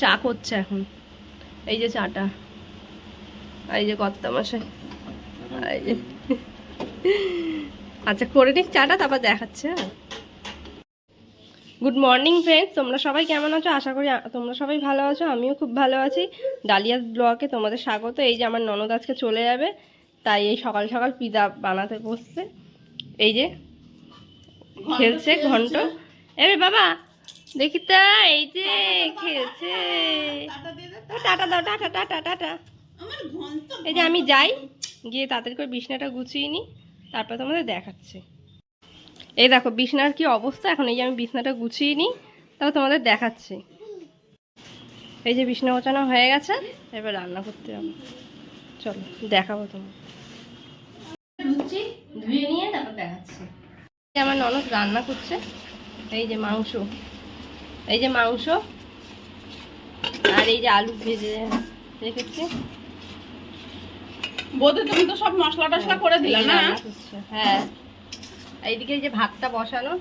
চা করছে এখন। এই যে চাটা। এই যে কর্তা মশাই এই যে। আচ্ছা করে নিক চাটা তারপর দেখাচ্ছে গুড মর্নিং ফ্রেন্ডস তোমরা সবাই কেমন আছো? আশা করি তোমরা সবাই ভালো আছো আমিও খুব ভালো আছি। ডালিয়াস ব্লগে তোমাদের স্বাগত। এই যে আমার ননদ আজকে চলে যাবে তাই এই সকাল সকাল পিজা বানাতে বসছে। এই যে খেলছে ঘন্ট। এরে বাবা দেখি তা, এই যে খেলছে। টাটা দাও, টাটা টাটা টাটা এই যে আমি যাই, গিয়ে তাড়াতাড়ি করে বিছনাটা গুছিয়ে নিই তারপর তোমাদের দেখাচ্ছি। এই দেখো, বিছনার কি অবস্থা? এখন এই যে আমি বিছনাটা গুছিয়ে নিই তারপর তোমাদের দেখাচ্ছি। এই যে বিছনা গোছানো হয়ে গেছে, এবার রান্না করতে যাব চলো, দেখাবো তোমার ধুয়ে নিয়ে তারপর দেখাচ্ছি। আমার ননদ রান্না করছে, এই যে মাংস। এই যে মাংস আর এই যে আলু ভেজে রেখেছি। বোধে তুমি তো সব মশলা টশলা করে দিলে না? হ্যাঁ। এইদিকে এই যে ভাতটা বসানো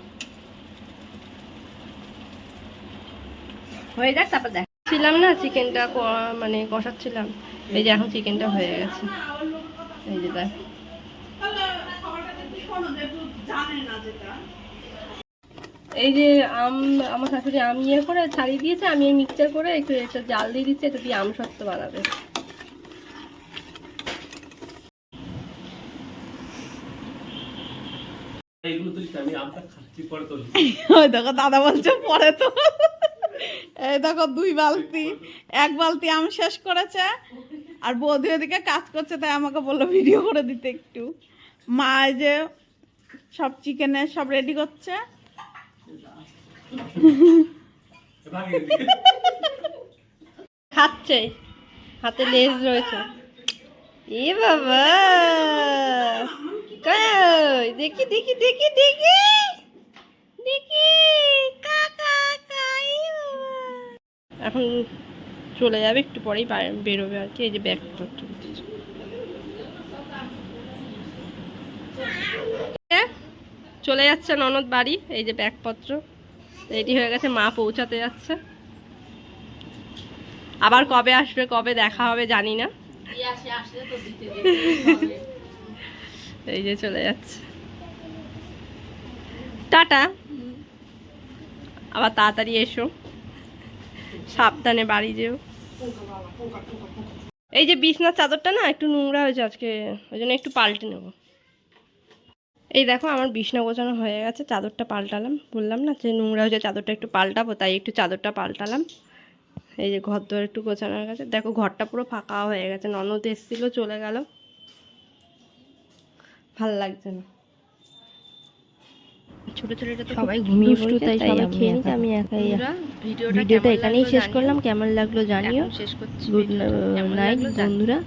হয়ে যাক তারপর দেখছিলাম না চিকেনটা মানে কষাচ্ছিলাম। এই যে এখন চিকেনটা হয়ে গেছে। এই যে দেখ। এই যে আম আমার শাশুড়ি আম ইয়ে করে ছাড়িয়ে দিয়েছে আমি মিক্সচার করে একটু এটা জাল দিয়ে দিচ্ছি এটা দিয়ে আম সত্ত্ব বানাবে। দেখো দাদা বলছে পরে তো। এই দেখো দুই বালতি এক বালতি আম শেষ করেছে আর বৌদি ওদিকে কাজ করছে তাই আমাকে বলল ভিডিও করে দিতে একটু। মা এই যে সব চিকেনের সব রেডি করছে। খাচ্ছে। হাতে লেজ রয়েছে। এ বাবা! কই? দেখি দেখি দেখি দেখি! দেখি! এখন চলে যাবে, একটু পরেই বেরোবে আর কি। এই যে ব্যাগ পত্র দিচ্ছে। এ, চলে যাচ্ছে ননদ বাড়ি এই যে ব্যাগপত্র। রেডি হয়ে গেছে মা পৌঁছাতে যাচ্ছে। আবার কবে আসবে কবে দেখা হবে জানি না। এই যে চলে যাচ্ছে। টাটা। আবার তাড়াতাড়ি এসো। সাবধানে বাড়ি যেও। এই যে বিছনার চাদরটা না একটু নোংরা হয়েছে আজকে ওই জন্য একটু পাল্টে নেব। এই দেখো আমার বিছনা গোছানো হয়ে গেছে চাদরটা পাল্টালাম। বললাম না যে নোংরা হয়েছে চাদরটা একটু পাল্টাবো তাই একটু চাদরটা পাল্টালাম। এই যে ঘর দর একটু গোছানো হয়ে গেছে দেখো ঘরটা পুরো ফাঁকা হয়ে গেছে ননদ এসেছিল চলে গেল। ভালো লাগছে না। ছোট ছোট তো সবাই ঘুমিয়ে পড়ছে তাই সবাই খেয়ে নিচ্ছে আমি একাই ভিডিওটা এখানেই শেষ করলাম কেমন লাগল জানিও। শেষ করছি গুড নাইট বন্ধুরা।